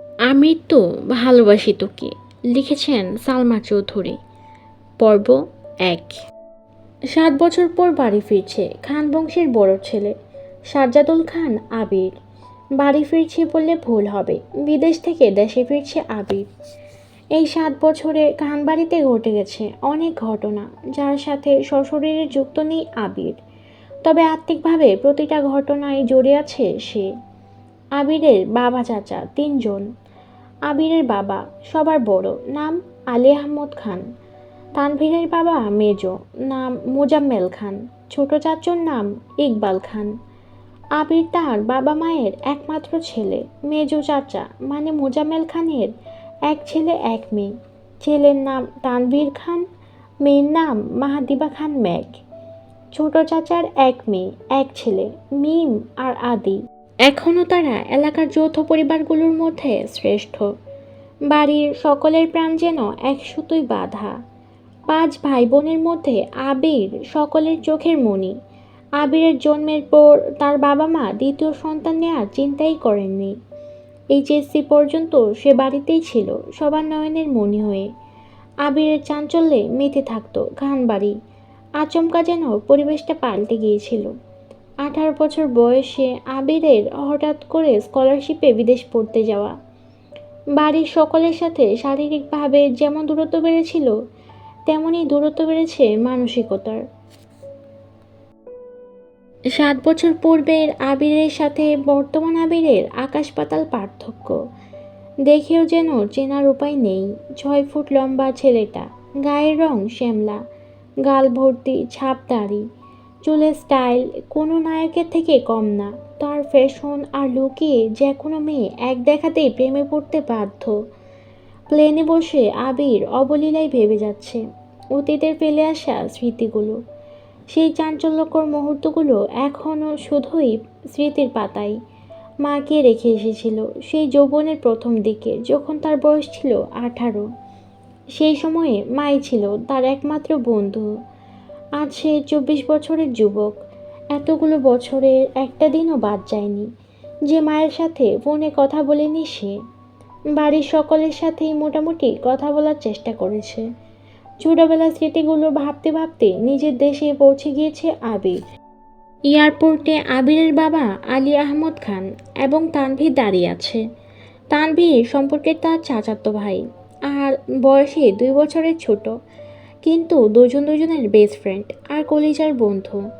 আমি তো ভালোবাসি তোকে, লিখেছেন সালমা চৌধুরী। পর্ব এক। সাত বছর পর বাড়ি ফিরছে খান বংশের বড় ছেলে, সাজ্জাদুল খান আবির। বাড়ি ফিরছে বললে ভুল হবে, বিদেশ থেকে দেশে ফিরছে আবির। এই সাত বছরে খান বাড়িতে ঘটে গেছে অনেক ঘটনা, যার সাথে সশরীরে যুক্ত নেই আবির। তবে আত্মিকভাবে প্রতিটা ঘটনায় জড়িয়ে আছে সে। আবিরের বাবা চাচা তিনজন। আবিরের বাবা সবার বড়, নাম আলী আহমদ খান। তানভীরের বাবা মেজ, নাম মোজাম্মেল খান। ছোট চাচুর নাম ইকবাল খান। আবির তার বাবা মায়ের একমাত্র ছেলে, মেজ চাচা মানে মোজাম্মেল খানের এক ছেলে, এক মেয়ে। ছেলের নাম তানভীর খান, মেয়ের নাম মাহাদিবা খান ম্যাগ ছোট চাচার এক মেয়ে, এক ছেলে, মিম আর আদি। এখনও তারা এলাকার যৌথ পরিবারগুলোর মধ্যে শ্রেষ্ঠ। বাড়ির সকলের প্রাণ যেন এক সুতোই বাঁধা। পাঁচ ভাই বোনের মধ্যে আবির সকলের চোখের মণি আবিরের জন্মের পর তার বাবা মা দ্বিতীয় সন্তান নেওয়ার চিন্তাই করেননি। এইচএসসি পর্যন্ত সে বাড়িতেই ছিল, সবার নয়নের মণি হয়ে। আবিরের চাঞ্চল্যে মেতে থাকতো ঘান বাড়ি আচমকা যেন পরিবেশটা পাল্টে গিয়েছিল। আঠারো বছর বয়সে আবিরের হঠাৎ করে স্কলারশিপে বিদেশ পড়তে যাওয়া। বাড়ির সকলের সাথে শারীরিকভাবে যেমন দূরত্ব বেড়েছিল, তেমনই দূরত্ব বেড়েছে মানসিকতার। সাত বছর পূর্বের আবিরের সাথে বর্তমান আবিরের আকাশ পাতাল পার্থক্য। দেখেও যেন চেনার উপায় নেই। ছয় ফুট লম্বা ছেলেটা, গায়ের রং শ্যামলা, গাল ভর্তি, ছাপ দাড়ি চুলের স্টাইল কোনো নায়কের থেকে কম না। তার ফ্যাশন আর লুকে যে কোনো মেয়ে এক দেখাতেই প্রেমে পড়তে বাধ্য। প্লেনে বসে আবির অবলীলায় ভেবে যাচ্ছে। অতীতের ফেলে আসা স্মৃতিগুলো। সেই চাঞ্চল্যকর মুহূর্তগুলো এখনও শুধুই স্মৃতির পাতায় মাকে রেখে এসেছিল। সেই যৌবনের প্রথম দিকে যখন তার বয়স ছিল আঠারো, সেই সময়ে মাই ছিল তার একমাত্র বন্ধু। আজ সে চব্বিশ বছরের যুবক। এতগুলো বছরের একটা দিনও বাদ যায়নি। যে মায়ের সাথে ফোনে কথা বলেনি সে। বাড়ির সকলের সাথেই মোটামুটি কথা বলার চেষ্টা করেছে। ছোটবেলার স্মৃতিগুলো ভাবতে ভাবতে নিজের দেশে পৌঁছে গিয়েছে আবির। এয়ারপোর্টে আবিরের বাবা আলী আহমদ খান এবং তানভীর দাঁড়িয়ে আছে। তানভীর সম্পর্কে তার চাচাতো ভাই। আর বয়সে দুই বছরের ছোট। কিন্তু দুজন দুজনের বেস্ট ফ্রেন্ড আর কলিজার বন্ধু।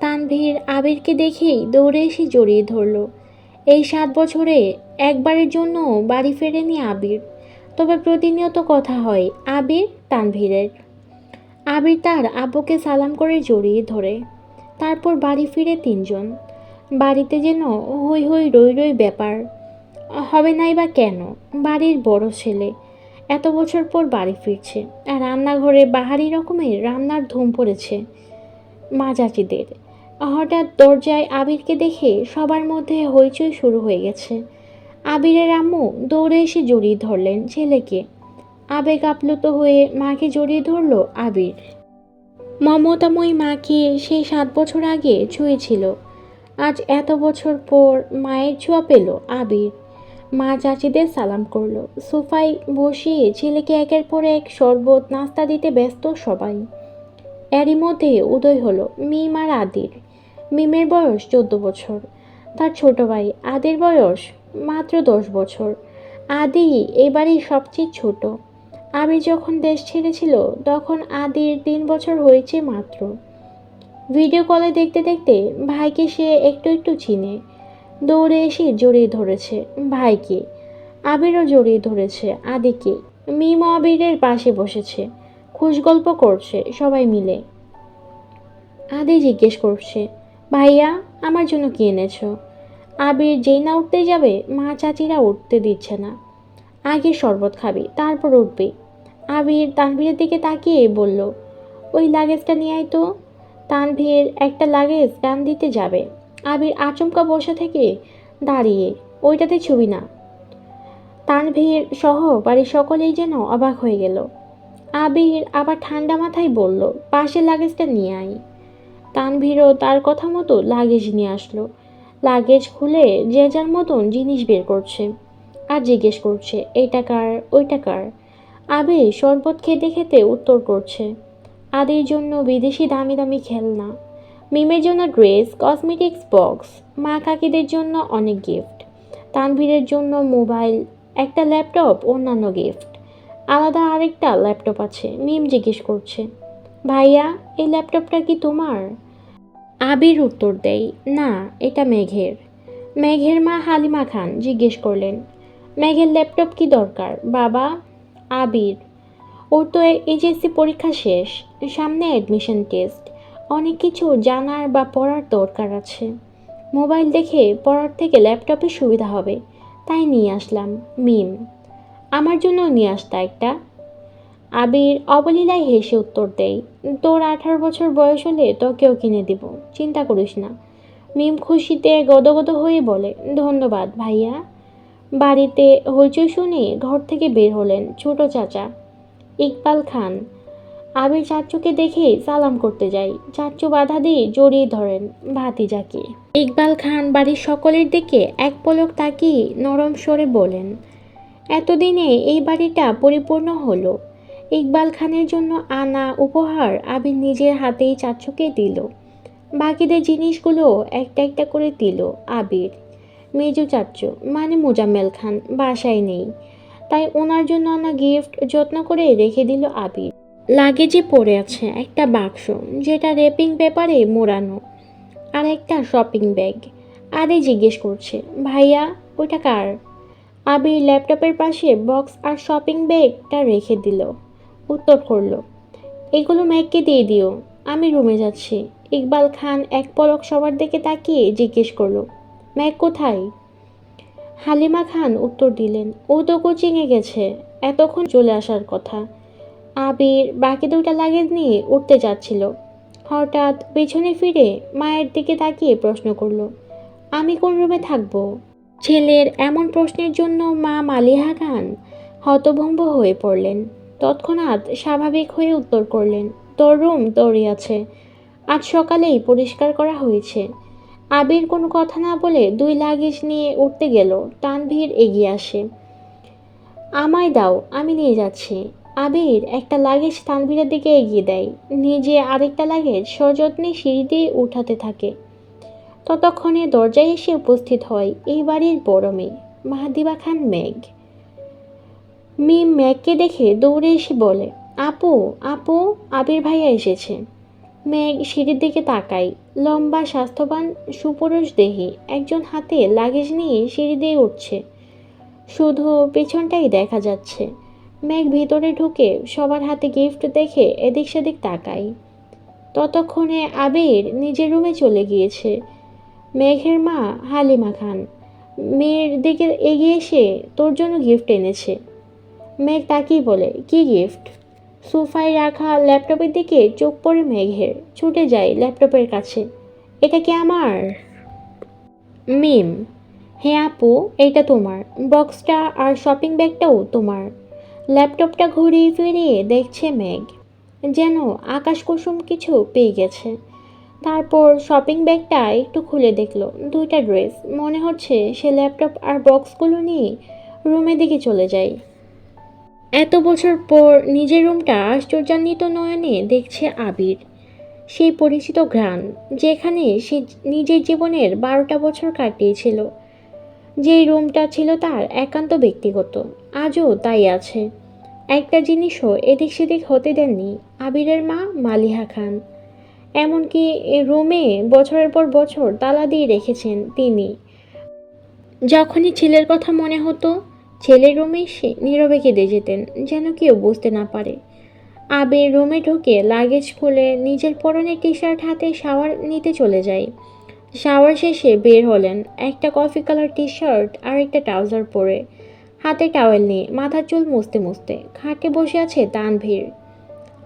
তানভীর আবিরকে দেখেই দৌড়ে এসে জড়িয়ে ধরলো। এই সাত বছরে একবারের জন্য বাড়ি ফেরেনি আবির, তবে প্রতিনিয়ত কথা হয় আবির তানভীরের। আবির তার আব্বুকে সালাম করে জড়িয়ে ধরে। তারপর বাড়ি ফিরে তিনজন। বাড়িতে যেন হই হই রই রই ব্যাপার। হবে নাই বা কেন? বাড়ির বড় ছেলে। এত বছর পর বাড়ি ফিরছে। আর রান্নাঘরে বাহারি রকমের রান্নার ধুম পড়েছে মা চাচিদের হঠাৎ দরজায় আবিরকে দেখে সবার মধ্যে হইচই শুরু হয়ে গেছে। আবিরের আম্মু দৌড়ে এসে জড়িয়ে ধরলেন ছেলেকে। আবেগ আপ্লুত হয়ে মাকে জড়িয়ে ধরল আবির। মমতাময়ী মাকে সেই সাত বছর আগে ছুঁয়েছিল। আজ এত বছর পর মায়ের ছোঁয়া পেল আবির। মা চাচিদের সালাম করল। সোফায় বসিয়ে ছেলেকে একের পর এক শরবত, নাস্তা দিতে ব্যস্ত সবাই। এরই মধ্যে উদয় হলো মিম আর আদির। মিমের বয়স চোদ্দ বছর। তার ছোট ভাই আদির বয়স মাত্র দশ বছর। আদি এবারই সবচেয়ে ছোট। আবির যখন দেশ ছেড়েছিল, তখন আদির তিন বছর হয়েছে মাত্র। ভিডিও কলে দেখতে দেখতে ভাইকে সে একটু একটু চিনে। দৌড়ে এসে জড়িয়ে ধরেছে। ভাইকে আবিরও জড়িয়ে ধরেছে। আদিকে মিম আবিরের পাশে বসেছে। খুশ গল্প করছে সবাই মিলে। আদি জিজ্ঞেস করছে, ভাইয়া, আমার জন্য কি এনেছো? আবির, যেই না উঠতে যাবে, মা চাচিরা উঠতে দিচ্ছে না। আগে শরবত খাবি, তারপর উঠবি। আবির তানভীরের দিকে তাকিয়ে বলল, ওই লাগেজটা নিয়ে আয় তো। তানভীর, একটা লাগেজ গান দিতে যাবে। আবির আচমকা বসা থেকে দাঁড়িয়ে, ওইটাতে ছবি না। তানভীর সহ বাড়ির সকলেই যেন অবাক হয়ে গেল। আবির আবার ঠান্ডা মাথায় বলল পাশের লাগেজটা নিয়ে আয়। তানভীরও তার কথা মতো লাগেজ নিয়ে আসলো। লাগেজ খুলে যে যার মতন জিনিস বের করছে আর জিজ্ঞেস করছে, এইটা কার, ওইটা কার? আবির শরবত খেতে খেতে উত্তর করছে, আদির জন্য বিদেশি দামি দামি খেলনা। মিমের জন্য ড্রেস, কসমেটিক্স বক্স, মা কাকিদের জন্য অনেক গিফট তানভীরের জন্য মোবাইল, একটা ল্যাপটপ, অন্যান্য গিফট আলাদা আরেকটা ল্যাপটপ আছে, মিম জিজ্ঞেস করছে। ভাইয়া, এই ল্যাপটপটা কি তোমার? আবির উত্তর দেয়, না, এটা মেঘের। মেঘের মা হালিমা খান জিজ্ঞেস করলেন, মেঘের ল্যাপটপ কি দরকার? বাবা, আবির। ওর তো এইচএসসি পরীক্ষা শেষ, সামনে অ্যাডমিশন টেস্ট অনেক কিছু জানার বা পড়ার দরকার আছে। মোবাইল দেখে পড়ার থেকে ল্যাপটপে সুবিধা হবে। তাই নিয়ে আসলাম মিম। আমার জন্য নিয়ে আসতা একটা। আবির অবলীলায় হেসে উত্তর দেয়, তোর আঠারো বছর বয়স হলে তোকেও কিনে দিব, চিন্তা করিস না। মিম খুশিতে গদগদ হয়ে বলে, ধন্যবাদ ভাইয়া। বাড়িতে হইচই শুনে ঘর থেকে বের হলেন ছোট চাচা, ইকবাল খান। আবির চাচুকে দেখে সালাম করতে যাই। চাচু বাধা দিয়ে জড়িয়ে ধরেন ভাতিজাকে। ইকবাল খান বাড়ির সকলের দিকে এক পলক তাকিয়ে নরম স্বরে বলেন, এতদিনে এই বাড়িটা পরিপূর্ণ হলো। ইকবাল খানের জন্য আনা উপহার আবির নিজের হাতেই চাচুকে দিল। বাকিদের জিনিসগুলো একটা একটা করে দিল আবির। মেজু চাচু মানে মোজাম্মেল খান, বাসায় নেই। তাই ওনার জন্য আনা গিফট যত্ন করে রেখে দিল আবির। লাগেজে পড়ে আছে একটা বাক্স, যেটা রেপিং পেপারে মোড়ানো, আর একটা শপিং ব্যাগ। আরে জিজ্ঞেস করছে, ভাইয়া, ওইটা কার? আবির ল্যাপটপের পাশে বক্স আর শপিং ব্যাগটা রেখে দিল। উত্তর করল, এগুলো ম্যাককে দিয়ে দিও, আমি রুমে যাচ্ছি। ইকবাল খান এক পলক সবার দিকে তাকিয়ে জিজ্ঞেস করল ম্যাক কোথায়? হালিমা খান উত্তর দিলেন, ও তো কোচিংয়ে গেছে, এতক্ষণ চলে আসার কথা। আবির বাকি দুটা লাগেজ নিয়ে উঠতে যাচ্ছিল। হঠাৎ পেছনে ফিরে মায়ের দিকে তাকিয়ে প্রশ্ন করল, আমি কোন রুমে থাকব? ছেলের এমন প্রশ্নের জন্য মা মালিহা খান হতভম্ব হয়ে পড়লেন। তৎক্ষণাৎ স্বাভাবিক হয়ে উত্তর করলেন, তোর রুম তোরই আছে। আজ সকালেই পরিষ্কার করা হয়েছে। আবির কোনো কথা না বলে দুই লাগেজ নিয়ে উঠতে গেল। তানভীর এগিয়ে আসে, আমায় দাও, আমি নিয়ে যাচ্ছি। আবির একটা লাগেজ তানভীরের দিকে এগিয়ে দেয়। নিজে আরেকটা লাগেজ সযত্নে সিঁড়ি দিয়ে উঠাতে থাকে। ততক্ষণে দরজায় এসে উপস্থিত হয় এই বাড়ির বড় মেয়ে, মাহাদিবা খান মেঘ। মিম ম্যাগকে দেখে দৌড়ে এসে বলে, আপু আপু, আবির ভাইয়া এসেছে। মেঘ সিঁড়ির দিকে তাকাই লম্বা, স্বাস্থ্যবান, সুপুরুষ দেহি, একজন হাতে লাগেজ নিয়ে সিঁড়ি দিয়ে উঠছে। শুধু পেছনটাই দেখা যাচ্ছে। মেঘ ভিতরে ঢুকে সবার হাতে গিফট দেখে এদিক সেদিক তাকাই ততক্ষণে আবির নিজের রুমে চলে গিয়েছে। মেঘের মা হালিমা খান, মেয়ের দিকে এগিয়ে এসে তোর জন্য গিফট এনেছে। মেঘ তাকিয়ে বলে, কি গিফট সোফায় রাখা ল্যাপটপের দিকে চোখ পড়ে মেঘের, ছুটে যায় ল্যাপটপের কাছে। এটা কি আমার? মিম হ্যাঁ আপু, এটা তোমার। বক্সটা আর শপিং ব্যাগটাও তোমার। ল্যাপটপটা ঘুরিয়ে ফিরিয়ে দেখছে মেঘ। যেন আকাশ কুসুম কিছু পেয়ে গেছে। তারপর শপিং ব্যাগটা একটু খুলে দেখল, দুইটা ড্রেস। মনে হচ্ছে সে ল্যাপটপ আর বক্সগুলো নিয়ে রুমের দিকে চলে যায়। এত বছর পর নিজের রুমটা আশ্চর্যান্বিত নয়নে দেখছে আবির। সেই পরিচিত ঘ্রাণ যেখানে সে নিজের জীবনের বারোটা বছর কাটিয়েছিল। যেই রুমটা ছিল তার একান্ত ব্যক্তিগত, আজও তাই আছে। একটা জিনিসও এদিক সেদিক হতে দেননি আবিরের মা মালিহা খান। এমনকি রুমে বছরের পর বছর তালা দিয়ে রেখেছেন তিনি। যখনই ছেলের কথা মনে হতো ছেলের রুমে এসে নীরবে কেঁদে যেতেন, যেন কেউ বুঝতে না পারে। আবির রুমে ঢুকে লাগেজ খুলে নিজের পরনের টি শার্ট হাতে শাওয়ার নিতে চলে যায়। শাওয়ার শেষে বের হলেন। একটা কফি কালার টি শার্ট আর একটা ট্রাউজার পরে। হাতে টাওয়েল নিয়ে মাথার চুল মুছতে মুছতে খাটে বসে আছে তানভীর।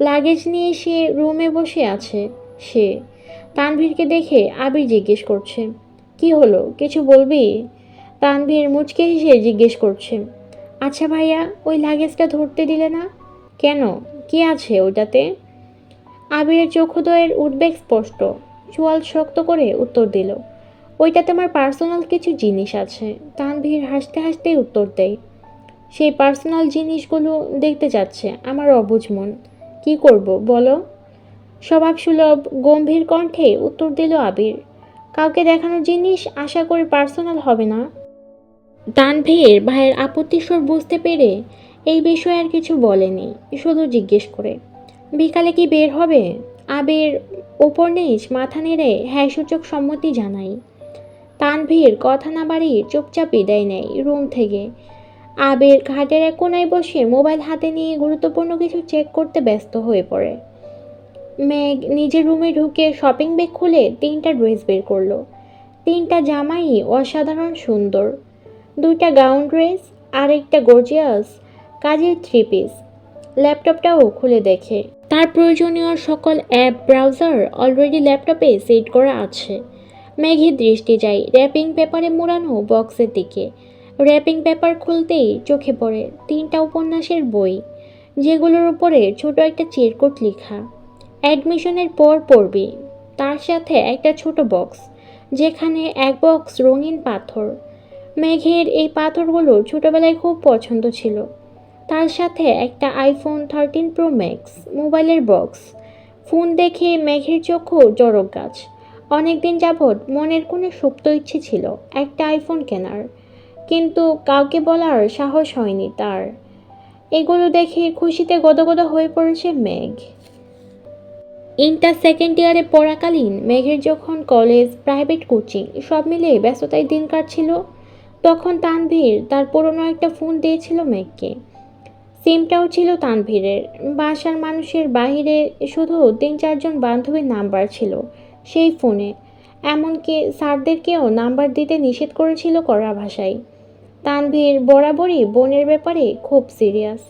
লাগেজ নিয়ে সে রুমে বসে আছে সে। তানভীরকে দেখে আবির জিজ্ঞেস করছে, কি হলো? কিছু বলবি? তানভীর মুচকে হেসে জিজ্ঞেস করছে আচ্ছা ভাইয়া, ওই লাগেজটা ধরতে দিলে না? কেন? কি আছে ওটাতে? আবিরের চক্ষুদয়ের উদ্বেগ স্পষ্ট। চোয়াল শক্ত করে উত্তর দিল, ওইটাতে আমার পার্সোনাল কিছু জিনিস আছে। তানভীর হাসতে হাসতেই উত্তর দেয়, সেই পার্সোনাল জিনিসগুলো দেখতে যাচ্ছে, আমার অবুঝ মন। কী করব, বলো? স্বভাবসুলভ গম্ভীর কণ্ঠে উত্তর দিল আবির, কাউকে দেখানোর জিনিস আশা করি পার্সোনাল হবে না? তানভীর ভাইয়ের আপত্তি স্বর বুঝতে পেরে এই বিষয়ে আর কিছু বলেনি, শুধু জিজ্ঞেস করে, বিকালে কি বের হবে? আবির ওপর নিচ মাথা নেড়ে হ্যাঁ সূচক সম্মতি জানাই। তানভীর কথা না বাড়িয়ে চুপচাপ বিদায় নেয় রুম থেকে। আবির ঘাটের এক কোনায় বসে মোবাইল হাতে নিয়ে গুরুত্বপূর্ণ কিছু চেক করতে ব্যস্ত হয়ে পড়ে। মেঘ নিজের রুমে ঢুকে শপিং ব্যাগ খুলে তিনটা ড্রেস বের করল। তিনটা জামাই অসাধারণ সুন্দর। দুইটা গাউন ড্রেস আর একটা গর্জিয়াস কাজের থ্রি পিস ল্যাপটপটাও খুলে দেখে। তার প্রয়োজনীয় সকল অ্যাপ ব্রাউজার অলরেডি ল্যাপটপে সেট করা আছে। মেঘের দৃষ্টি যায় র্যাপিং পেপারে মোড়ানো বক্সের দিকে। র্যাপিং পেপার খুলতেই চোখে পড়ে তিনটা উপন্যাসের বই, যেগুলোর উপরে ছোট একটা চিরকুট লেখা। অ্যাডমিশনের পর পড়বে তার সাথে একটা ছোট বক্স যেখানে এক বক্স রঙিন পাথর। মেঘের এই পাথরগুলো ছোটবেলায় খুব পছন্দ ছিল। তার সাথে একটা আইফোন থার্টিন প্রো ম্যাক্স মোবাইলের বক্স ফোন দেখে মেঘের চক্ষু জড়ক গাছ। অনেকদিন যাবৎ মনের কোনো সুপ্ত ইচ্ছে ছিল একটা আইফোন কেনার, কিন্তু কাউকে বলার সাহস হয়নি তার। এগুলো দেখে খুশিতে গদগদ হয়ে পড়েছে মেঘ। ইন্টার সেকেন্ড ইয়ারে পড়াকালীন মেঘের যখন কলেজ প্রাইভেট কোচিং সব মিলে ব্যস্ততায় দিন কাটছিল, তখন তানভীর তার পুরনো একটা ফোন দিয়েছিল মেঘকে। সিমটাও ছিল তানভীরের। বাসার মানুষের বাহিরে শুধু তিন চারজন বান্ধবীর নাম্বার ছিল সেই ফোনে। এমনকি স্যারদেরকেও নাম্বার দিতে নিষেধ করেছিল কড়া ভাষায়। তানভীর বরাবরই বোনের ব্যাপারে খুব সিরিয়াস।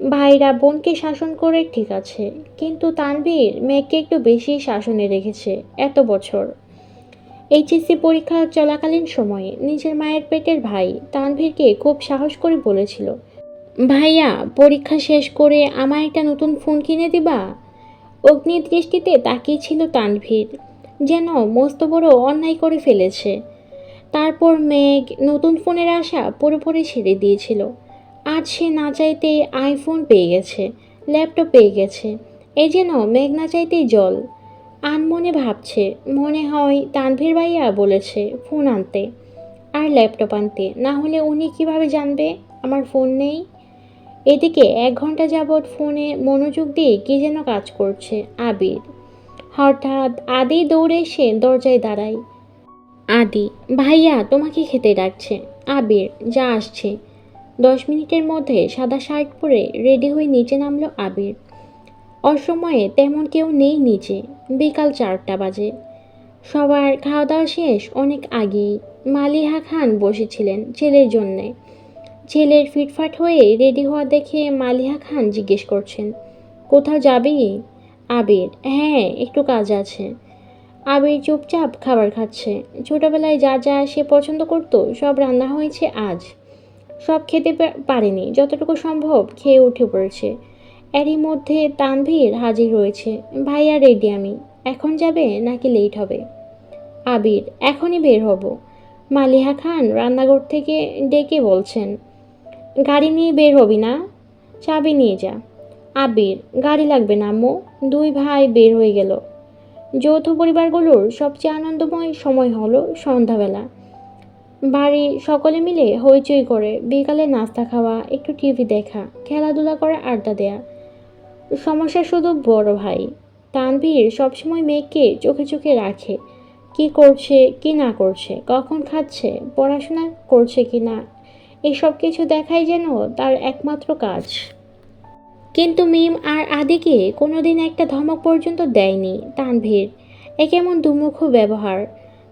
ভাইরা বোনকে শাসন করে ঠিক আছে, কিন্তু তানভীর মেয়েকে একটু বেশি শাসনে রেখেছে এত বছর। এইচএসসি পরীক্ষা চলাকালীন সময়ে নিজের মায়ের পেটের ভাই তানভীরকে খুব সাহস করে বলেছিল ভাইয়া, পরীক্ষা শেষ করে আমার একটা নতুন ফোন কিনে দিবা? অগ্নি দৃষ্টিতে তাকিয়েছিল তানভীর, যেন মস্ত বড় অন্যায় করে ফেলেছে। তারপর মেঘ নতুন ফোনের আশা পুরোপুরি ছেড়ে দিয়েছিল। আজ সে না চাইতেই আইফোন পেয়ে গেছে ল্যাপটপ পেয়ে গেছে। এই যেন মেঘ না চাইতেই জল। আনমনে ভাবছে, মনে হয় তানভীর ভাইয়া বলেছে ফোন আনতে, আর ল্যাপটপ আনতে। না হলে উনি কীভাবে জানবে? আমার ফোন নেই। এদিকে এক ঘণ্টা যাবৎ ফোনে মনোযোগ দিয়ে কী যেন কাজ করছে আবির। হঠাৎ আদি দৌড়ে এসে দরজায় দাঁড়ায়। আদি, ভাইয়া, তোমাকে খেতে ডাকছে। আবির, যা আসছে। দশ মিনিটের মধ্যে সাদা শার্ট পরে রেডি হয়ে নিচে নামলো আবির। অসময়ে তেমন কেউ নেই নিচে, বিকাল চারটা বাজে। সবার খাওয়া দাওয়া শেষ অনেক আগেই। মালিহা খান বসেছিলেন ছেলের জন্যে। ছেলের ফিটফাট হয়ে রেডি হওয়া দেখে মালিহা খান জিজ্ঞেস করছেন, কোথাও যাবি? আবির হ্যাঁ একটু কাজ আছে। আবির চুপচাপ খাবার খাচ্ছে। ছোটোবেলায় যা যা সে পছন্দ করতো, সব রান্না হয়েছে আজ। সব খেতে পারেনি, যতটুকু সম্ভব খেয়ে উঠে পড়েছে। এরই মধ্যে তানভীর হাজির হয়েছে। ভাইয়া রেডি আমি। এখন যাবে নাকি লেট হবে? আবির, এখনই বের হব। মালিহা খান রান্নাঘর থেকে ডেকে বলছেন গাড়ি নিয়ে বের হবি না? চাবি নিয়ে যা। আবির, গাড়ি লাগবে না আম্মু। দুই ভাই বের হয়ে গেল। যৌথ পরিবারগুলোর সবচেয়ে আনন্দময় সময় হলো সন্ধ্যাবেলা। বাড়ি সকলে মিলে হইচই করে, বিকালে নাস্তা খাওয়া, একটু টিভি দেখা, খেলাধুলা করে, আড্ডা দেয়া। সমস্যা শুধু বড় ভাই। তানভীর সবসময় মেয়েকে চোখে চোখে রাখে। কি করছে, কি না করছে, কখন খাচ্ছে, পড়াশোনা করছে কি না এসব কিছু দেখাই যেন তার একমাত্র কাজ। কিন্তু মিম আর আদিকে কোনোদিন একটা ধমক পর্যন্ত দেয়নি তানভীর। এ কেমন দুমুখ ব্যবহার।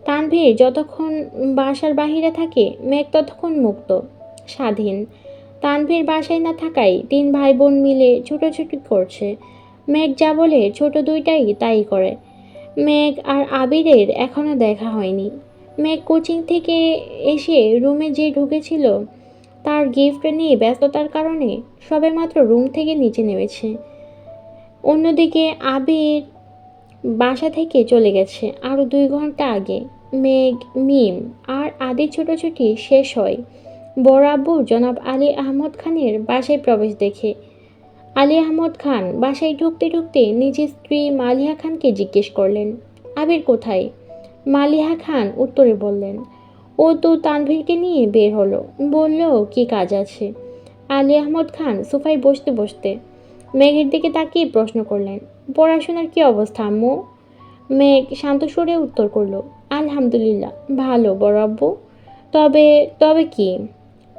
তানভীর যতক্ষণ বাসার বাহিরে থাকে, মেঘ ততক্ষণ মুক্ত, স্বাধীন। তানভীর বাসায় না থাকায় তিন ভাই বোন মিলে ছুটোছুটি করছে। মেঘ যা বলে ছোট দুইটাই তাই করে। মেঘ আর আবিরের এখনও দেখা হয়নি। মেঘ কোচিং থেকে এসে রুমে যে ঢুকেছিল তার গিফট নিয়ে ব্যস্ততার কারণে সবেমাত্র রুম থেকে নিচে নেমেছে। অন্যদিকে আবির বাসা থেকে চলে গেছে। আরও দুই ঘণ্টা আগে মেঘ, মিম আর আদি ছোটাছুটি শেষ হয়। বড় আব্বু জনাব আলী আহমদ খানের বাসায় প্রবেশ দেখে। আলী আহমদ খান বাসায় ঢুকতে ঢুকতে নিজের স্ত্রী মালিহা খানকে জিজ্ঞেস করলেন, আবির কোথায়? মালিহা খান উত্তরে বললেন ও তো তানভীরকে নিয়ে বের হলো। বলল, কি কাজ আছে? আলী আহমদ খান সোফায় বসতে বসতে মেঘের দিকে তাকিয়ে প্রশ্ন করলেন, পড়াশোনার কি অবস্থা, আম্মু? মেঘ শান্ত সুরে উত্তর করল, আলহামদুলিল্লাহ, ভালো, বড় আব্বু। তবে তবে কি?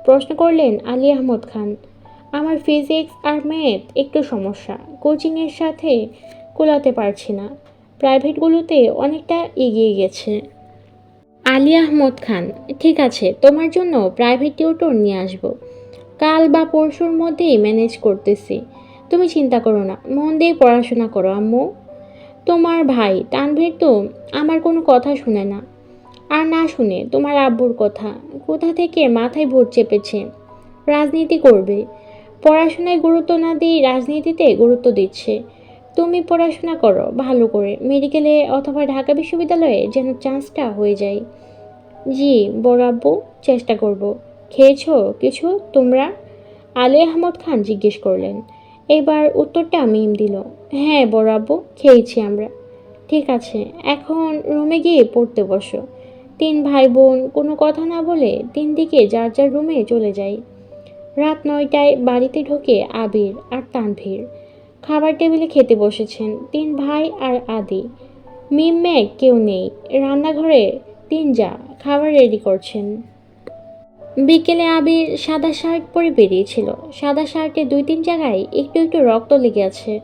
প্রশ্ন করলেন আলী আহমদ খান, আমার ফিজিক্স আর ম্যাথ একটু সমস্যা, কোচিংয়ের সাথে কোলাতে পারছি না। প্রাইভেটগুলোতে অনেকটা এগিয়ে গেছে। আলী আহমদ খান, ঠিক আছে, তোমার জন্য প্রাইভেট টিউটর নিয়ে আসব। কাল বা পরশুর মধ্যেই ম্যানেজ করতেছি। তুমি চিন্তা করো না, মন দিয়ে পড়াশোনা করো, আম্মু। তোমার ভাই, তানভীর তো আমার কোনো কথা শুনে না। আর না শুনে, তোমার আব্বুর কথা, কোথা থেকে মাথায় ভোট চেপেছে? রাজনীতি করবে। পড়াশোনায় গুরুত্ব না দিয়ে রাজনীতিতে গুরুত্ব দিচ্ছে। তুমি পড়াশোনা করো, ভালো করে। মেডিকেলে অথবা ঢাকা বিশ্ববিদ্যালয়ে যেন চান্সটা হয়ে যায়। জি, বড় আব্বু, চেষ্টা করব। খেয়েছ কিছু? তোমরা? আলী আহমদ খান জিজ্ঞেস করলেন। এবার উত্তরটা মিম দিল। হ্যাঁ বড় আব্বু, খেয়েছি আমরা। ঠিক আছে, এখন রুমে গিয়ে পড়তে বসো। তিন ভাই বোন কোনো কথা না বলে তিন দিকে যার যার রুমে চলে যায় রাত নয়টায় বাড়িতে ঢোকে আবির আর তানভীর। খাবার টেবিলে খেতে বসেছেন তিন ভাই আর আদি। মিম ম্যাগ কেউ নেই। রান্নাঘরে তিন যা, খাবার রেডি করছেন। বিকেলে আবির সাদা শার্ট পরে বেরিয়েছিল। সাদা শার্টে দুই তিন জায়গায় একটু একটু রক্ত লেগে আছে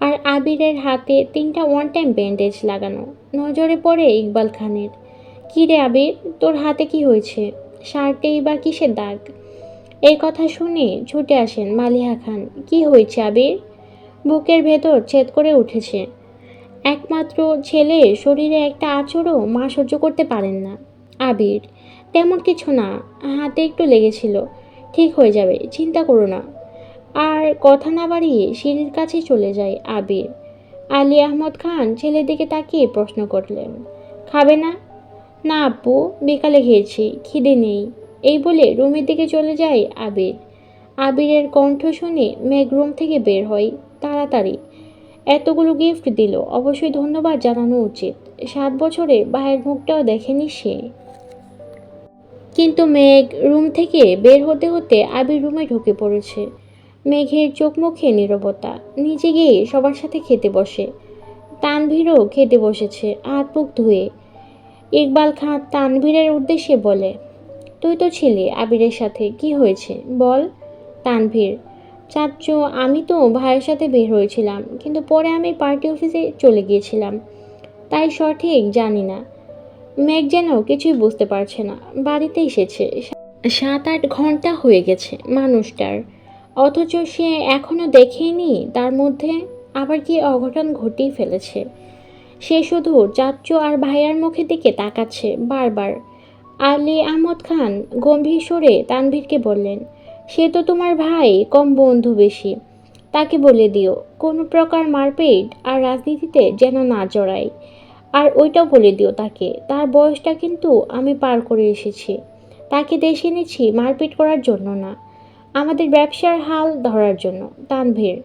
আর আবিরের হাতে তিনটা ওয়ান টাইম ব্যান্ডেজ লাগানো। নজরে পড়ে ইকবাল খানের। কী রে আবির, তোর হাতে কি হয়েছে? শার্টেই বা কিসের দাগ? এই কথা শুনে ছুটে আসেন মালিহা খান। কি হয়েছে আবির? বুকের ভেতর ছেদ করে উঠেছে। একমাত্র ছেলে শরীরে একটা আচরও মা সহ্য করতে পারেন না। আবির, তেমন কিছু না, হাতে একটু লেগেছিল। ঠিক হয়ে যাবে, চিন্তা করো না। আর কথা না বাড়িয়ে সিঁড়ির কাছে চলে যায় আবির। আলী আহমদ খান ছেলের দিকে তাকিয়ে প্রশ্ন করলেন, খাবে না? না আপু বিকালে খেয়েছি, খিদে নেই। এই বলে রুমের দিকে চলে যায় আবির। আবিরের কণ্ঠ শুনে মেঘ রুম থেকে বের হয়। তাড়াতাড়ি। এতগুলো গিফট দিল। অবশ্যই ধন্যবাদ জানানো উচিত। সাত বছরে ভাইয়ের মুখটাও দেখেনি সে। কিন্তু মেঘ রুম থেকে বের হতে হতে আবির রুমে ঢুকে পড়েছে। মেঘের চোখ মুখে নীরবতা। নিজে গিয়ে সবার সাথে খেতে বসে। তানভীরও খেতে বসেছে, হাত মুখ ধুয়ে। ইকবাল খান তানভীরের উদ্দেশ্যে বলে, তুই তো ছিলি আবিরের সাথে, কি হয়েছে? বল, তানভীর। চাচ্চু, আমি তো ভাইয়ের সাথে বের হয়েছিলাম, কিন্তু পরে আমি পার্টি অফিসে চলে গিয়েছিলাম। তাই সঠিক জানি না। মেঘ যেন কিছুই বুঝতে পারছে না। বাড়িতে এসেছে। সাত আট ঘণ্টা হয়ে গেছে মানুষটার। অথচ সে এখনও দেখেনি তার মধ্যে আবার কি অঘটন ঘটিয়ে ফেলেছে। সে শুধু চাচ্চু আর ভাইয়ার মুখের দিকে তাকাচ্ছে বারবার। আলী আহমদ খান গম্ভীর স্বরে তানভীরকে বললেন সে তো তোমার ভাই, কম বন্ধু বেশি। তাকে বলে দিও, কোনো প্রকার মারপিট আর রাজনীতিতে যেন না জড়ায়। আর ওইটাও বলে দিও তাকে, তার বয়সটা কিন্তু আমি পার করে এসেছি। তাকে দেশে এনেছি মারপিট করার জন্য না, আমাদের ব্যবসার হাল ধরার জন্য, তানভীর।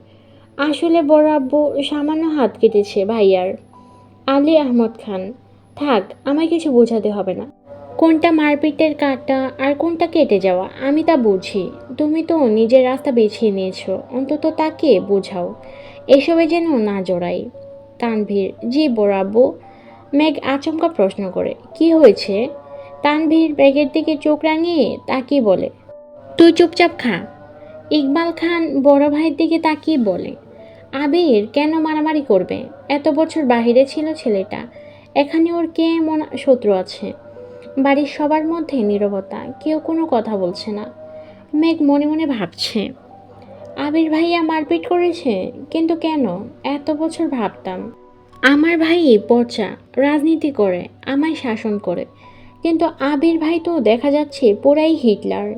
আসলে বড় আব্বু সামান্য হাত কেটেছে ভাইয়ার। আলী আহমদ খান, থাক, আমায় কিছু বোঝাতে হবে না। কোনটা মারপিটের কাটা আর কোনটা কেটে যাওয়া, আমি তা বুঝি। তুমি তো নিজের রাস্তা বেছে নিয়েছো, অন্তত তাকে বোঝাও। এসবে যেন না জড়াই। তানভীর, জি আব্বু। মেঘ আচমকা প্রশ্ন করে, কি হয়েছে? তানভীর ব্যাগের দিকে চোখ রাঙিয়ে তাকিয়ে বলে, তুই চুপচাপ খা। ইকবাল খান বড় ভাইয়ের দিকে তাকিয়ে বলে, আবির, কেন মারামারি করবে? এত বছর বাহিরে ছিল ছেলেটা। এখানে ওর কে মন শত্রু আছে? বাড়ির সবার মধ্যে নীরবতা, কেউ কোনো কথা বলছে না। মেঘ মনে মনে ভাবছে, আবির ভাইয়া মারপিট করেছে? কিন্তু কেন? এত বছর ভাবতাম। আমার ভাই পচা রাজনীতি করে, আমায় শাসন করে। কিন্তু আবির ভাই তো দেখা যাচ্ছে পুরাই হিটলার।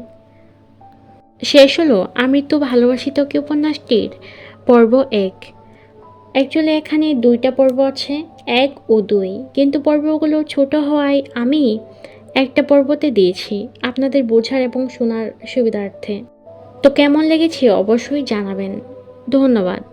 শেষ হলো আমৃত্যু ভালোবাসি তোকে উপন্যাসটির পর্ব এক। অ্যাকচুয়ালি এখানে দুইটা পর্ব আছে, এক ও দুই। কিন্তু পর্বগুলো ছোট হওয়ায় আমি একটা পর্বতে দিয়েছি আপনাদের বোঝার এবং শোনার সুবিধার্থে। তো কেমন লেগেছে অবশ্যই জানাবেন। ধন্যবাদ।